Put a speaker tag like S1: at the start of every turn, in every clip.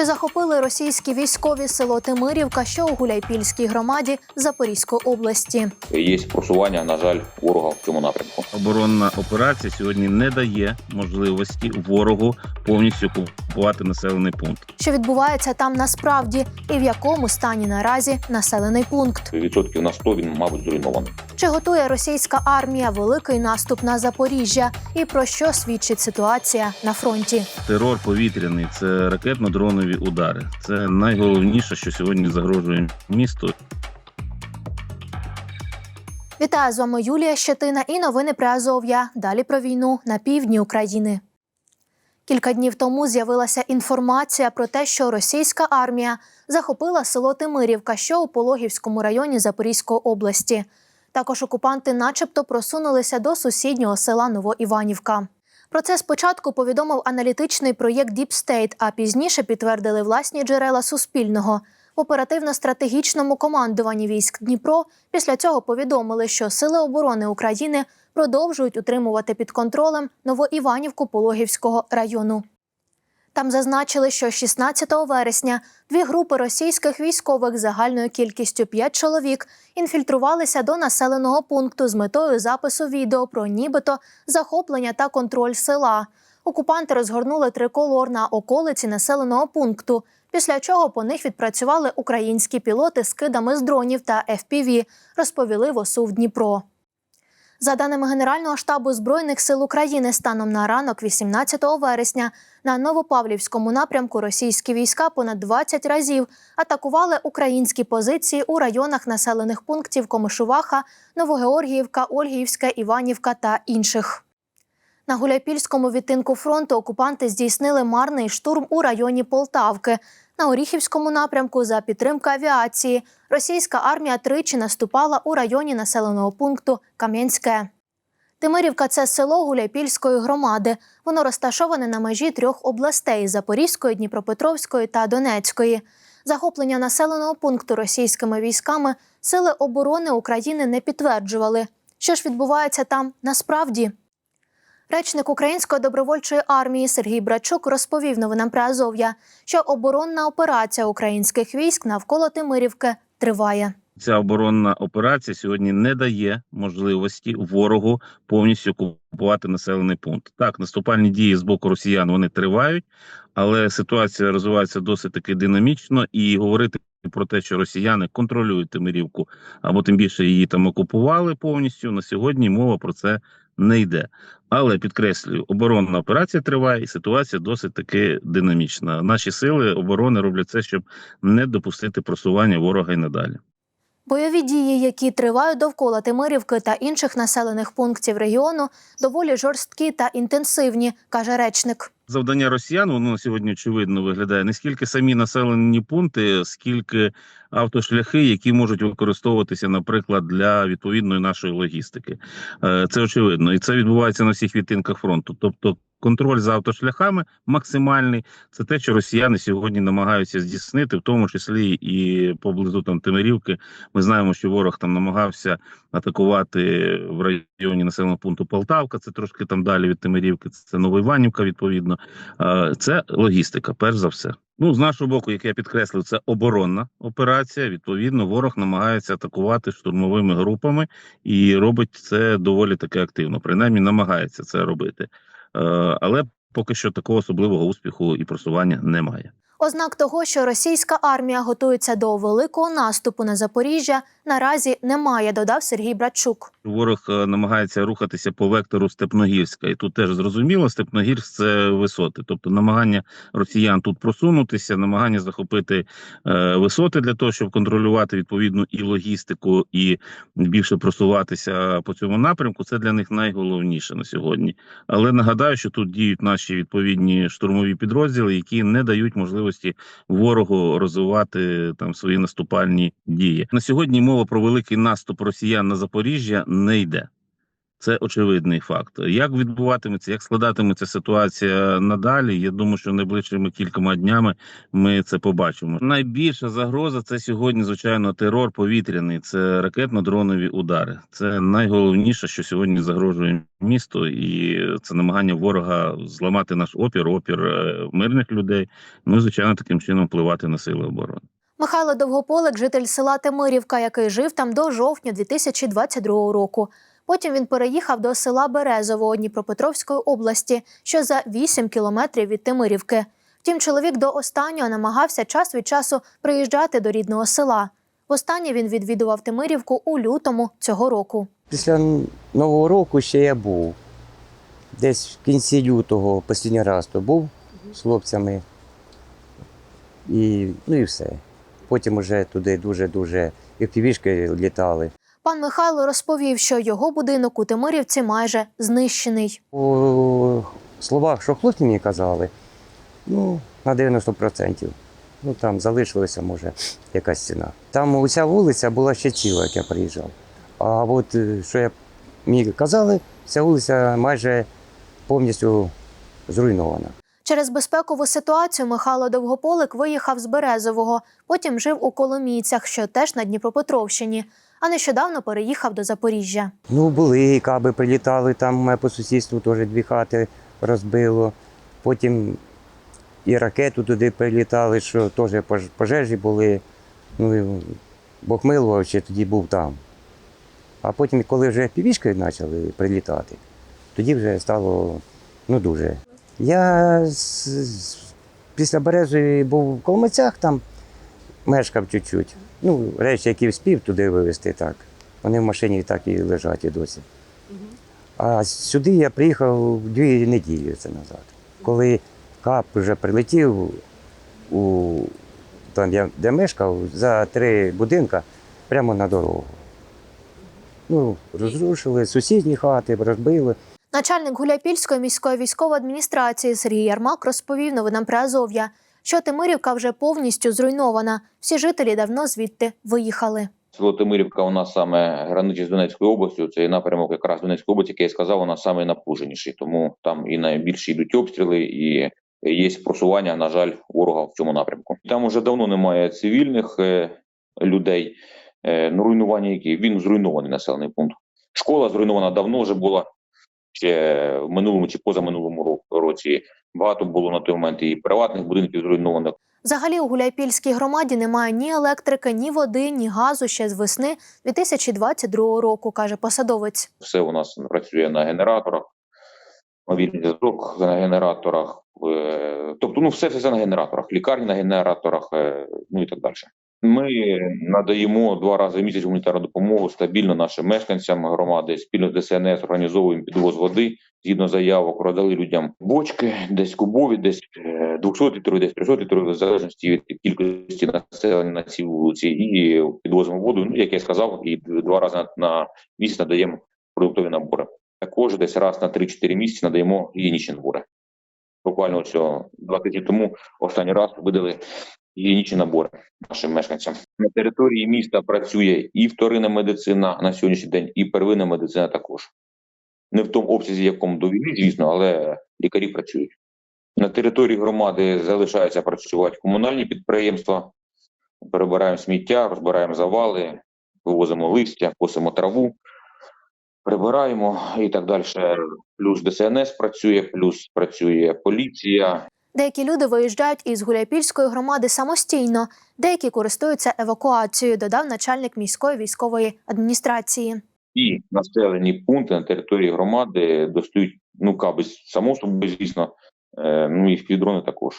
S1: Чи захопили російські військові село Тимирівка, що у Гуляйпільській громаді Запорізької області?
S2: Є просування, на жаль, ворога в цьому напрямку.
S3: Оборонна операція сьогодні не дає можливості ворогу повністю окупувати населений пункт.
S1: Що відбувається там насправді, і в якому стані наразі населений пункт?
S2: Відсотків на 100 він, мабуть, зруйнований.
S1: Чи готує російська армія великий наступ на Запоріжжя? І про що свідчить ситуація на фронті?
S3: Терор повітряний це ракетно-дронові удари. Це найголовніше, що сьогодні загрожує місту.
S1: Вітаю з вами Юлія Щетина і новини про Азов'я. Далі про війну на півдні України. Кілька днів тому з'явилася інформація про те, що російська армія захопила село Тимирівка, що у Пологівському районі Запорізької області. Також окупанти, начебто, просунулися до сусіднього села Новоіванівка. Про це спочатку повідомив аналітичний проєкт Deep State, а пізніше підтвердили власні джерела Суспільного. В оперативно-стратегічному командуванні військ Дніпро після цього повідомили, що Сили оборони України продовжують утримувати під контролем Новоіванівку Пологівського району. Там зазначили, що 16 вересня дві групи російських військових загальною кількістю 5 чоловік інфільтрувалися до населеного пункту з метою запису відео про нібито захоплення та контроль села. Окупанти розгорнули триколор на околиці населеного пункту, після чого по них відпрацювали українські пілоти з кидами з дронів та FPV, розповіли в ОСУ в Дніпро. За даними Генерального штабу Збройних сил України, станом на ранок, 18 вересня, на Новопавлівському напрямку російські війська понад 20 разів атакували українські позиції у районах населених пунктів Комишуваха, Новогеоргіївка, Ольгіївська, Іванівка та інших. На Гуляйпільському відтинку фронту окупанти здійснили марний штурм у районі Полтавки. На Оріхівському напрямку за підтримки авіації російська армія тричі наступала у районі населеного пункту Кам'янське. Тимирівка це село Гуляйпільської громади. Воно розташоване на межі трьох областей Запорізької, Дніпропетровської та Донецької. Захоплення населеного пункту російськими військами сили оборони України не підтверджували. Що ж відбувається там насправді? Речник Української добровольчої армії Сергій Брачук розповів новинам про Азов'я, що оборонна операція українських військ навколо Тимирівки триває.
S3: Ця оборонна операція сьогодні не дає можливості ворогу повністю окупувати населений пункт. Так, наступальні дії з боку росіян вони тривають, але ситуація розвивається досить таки динамічно і говорити. Про те, що росіяни контролюють Тимирівку, або тим більше її там окупували повністю. На сьогодні мова про це не йде. Але підкреслюю, оборонна операція триває, і ситуація досить таки динамічна. Наші сили оборони роблять це, щоб не допустити просування ворога й надалі.
S1: Бойові дії, які тривають довкола Тимирівки та інших населених пунктів регіону, доволі жорсткі та інтенсивні, каже речник.
S3: Завдання росіян воно на сьогодні очевидно виглядає не скільки самі населені пункти, скільки автошляхи, які можуть використовуватися, наприклад, для відповідної нашої логістики. Е, Це очевидно, і це відбувається на всіх відтинках фронту. Тобто, контроль за автошляхами максимальний. Це те, що росіяни сьогодні намагаються здійснити, в тому числі і поблизу там Тимирівки. Ми знаємо, що ворог там намагався атакувати в районі населеного пункту Полтавка. Це трошки там далі від Тимирівки. Це Новоіванівка, відповідно. Це логістика, перш за все. Ну, з нашого боку, як я підкреслив, це оборонна операція. Відповідно, ворог намагається атакувати штурмовими групами і робить це доволі таки активно. Принаймні намагається це робити. Е, Але поки що такого особливого успіху і просування немає.
S1: Ознак того, що російська армія готується до великого наступу на Запоріжжя, наразі немає, додав Сергій Братчук.
S3: Ворог е, намагається рухатися по вектору Степногірська, і тут теж зрозуміло, Степногірськ це висоти, тобто намагання росіян тут просунутися, намагання захопити е, висоти для того, щоб контролювати відповідну і логістику, і більше просуватися по цьому напрямку. Це для них найголовніше на сьогодні. Але нагадаю, що тут діють наші відповідні штурмові підрозділи, які не дають можливості ворогу розвивати там свої наступальні дії. На сьогодні мова про великий наступ росіян на Запоріжжя не йде. Це очевидний факт. Як відбуватиметься, як складатиметься ситуація надалі? Я думаю, що найближчими кількома днями ми це побачимо. Найбільша загроза це сьогодні, звичайно, терор повітряний. Це ракетно-дронові удари. Це найголовніше, що сьогодні загрожує місту, і це намагання ворога зламати наш опір, опір е, мирних людей. Ну і звичайно, таким чином впливати на сили оборони.
S1: Михайло Довгополик, житель села Темирівка, який жив там до жовтня 2022 року. Потім він переїхав до села Березово Дніпропетровської області, що за 8 кілометрів від Темирівки. Втім, чоловік до останнього намагався час від часу приїжджати до рідного села. Востаннє він відвідував Темирівку у лютому цього року.
S4: Після Нового року ще я був. Десь в кінці лютого останній раз то був з хлопцями. І, ну і все. Потім уже туди дуже-дуже і півішки літали.
S1: Пан Михайло розповів, що його будинок у Темирівці майже знищений.
S4: По словах, що хлопці мені казали, ну, на 90%. Ну там залишилася, може, якась ціна. Там уся вулиця була ще ціла, як я приїжджав. А от е, що я мені казали, ця вулиця майже повністю зруйнована.
S1: Через безпекову ситуацію Михайло Довгополик виїхав з Березового, потім жив у Коломійцях, що теж на Дніпропетровщині, а нещодавно переїхав до Запоріжжя.
S4: Ну, були каби прилітали, там мене по сусідству теж дві хати розбило. Потім і ракету туди прилітали, що теж пожежі були. Ну, і милував, ще тоді був там. А потім, коли вже півішки почали прилітати, тоді вже стало ну, дуже. Я з, з- після Березові був в Коломицях, там мешкав чуть-чуть. Ну, речі, які вспів туди вивезти, так. Вони в машині так і лежать і досі. А сюди я приїхав дві неділі це назад. Коли кап вже прилетів у там, я де мешкав, за три будинка прямо на дорогу. Ну, розрушили сусідні хати, розбили.
S1: Начальник Гуляйпільської міської військової адміністрації Сергій Ярмак розповів новинам про Азов'я, що Тимирівка вже повністю зруйнована. Всі жителі давно звідти виїхали.
S2: Село Тимирівка у нас саме граничить з Донецькою областю. Цей напрямок якраз Донецької області, як я сказав, у нас саме напруженіший. Тому там і найбільше йдуть обстріли, і є просування, на жаль, ворога в цьому напрямку. Там уже давно немає цивільних е, людей. Ну, руйнування які він зруйнований населений пункт. Школа зруйнована давно вже була ще в минулому чи позаминулому ро- році. Багато було на той момент і приватних будинків зруйнованих.
S1: Взагалі у Гуляйпільській громаді немає ні електрики, ні води, ні газу ще з весни 2022 року, каже посадовець.
S2: все у нас працює на генераторах, мобільний зв'язок на генераторах. е, Тобто, ну все все на генераторах, лікарні на генераторах, е, ну і так далі. Ми надаємо два рази в місяць гуманітарну допомогу стабільно нашим мешканцям громади. Спільно з ДСНС організовуємо підвоз води згідно заявок, роздали людям бочки, десь кубові, десь е, 200 літрів, десь 300 літрів, в залежності від кількості населення на цій вулиці, і підвозимо воду. Ну як я сказав, і два рази на, місяць надаємо продуктові набори. Також десь раз на 3-4 місяці надаємо гігієнічні набори. Буквально ось два тижні тому останній раз видали гігієнічні набори нашим мешканцям. На території міста працює і вторинна медицина на сьогоднішній день, і первинна медицина також. Не в тому обсязі, якому до війни, звісно, але лікарі працюють. На території громади залишаються працювати комунальні підприємства. Перебираємо сміття, розбираємо завали, вивозимо листя, косимо траву прибираємо і так далі. Плюс ДСНС працює, плюс працює поліція.
S1: Деякі люди виїжджають із Гуляйпільської громади самостійно, деякі користуються евакуацією, додав начальник міської військової адміністрації.
S2: І населені пункти на території громади достають ну каби само собою, звісно, е, ну і підрони також.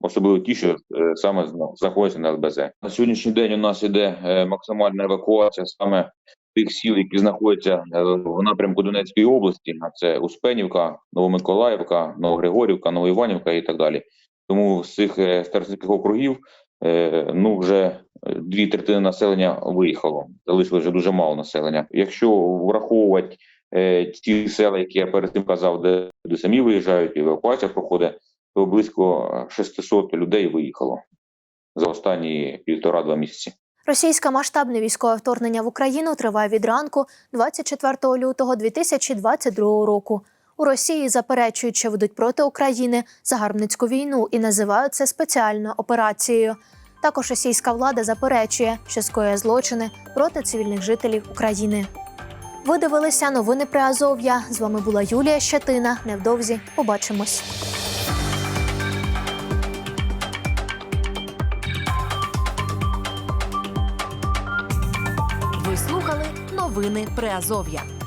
S2: Особливо ті, що е, саме зна- знаходяться на ЛБЗ. На сьогоднішній день у нас іде е, максимальна евакуація саме тих сіл, які знаходяться е, в напрямку Донецької області. А це Успенівка, Новомиколаївка, Новогригорівка, Новоіванівка і так далі. Тому з цих старостинських округів ну вже дві третини населення виїхало. Залишилось вже дуже мало населення. Якщо враховувати ті села, які я перед тим казав, де люди самі виїжджають, і евакуація проходить, то близько 600 людей виїхало за останні півтора-два місяці.
S1: Російське масштабне військове вторгнення в Україну триває від ранку 24 лютого 2022 року. У Росії заперечують, що ведуть проти України загарбницьку війну і називають це спеціальною операцією. Також російська влада заперечує, що скоює злочини проти цивільних жителів України. Ви дивилися новини при Азов'я. З вами була Юлія Щетина. Невдовзі побачимось.
S5: Новини Приазов'я.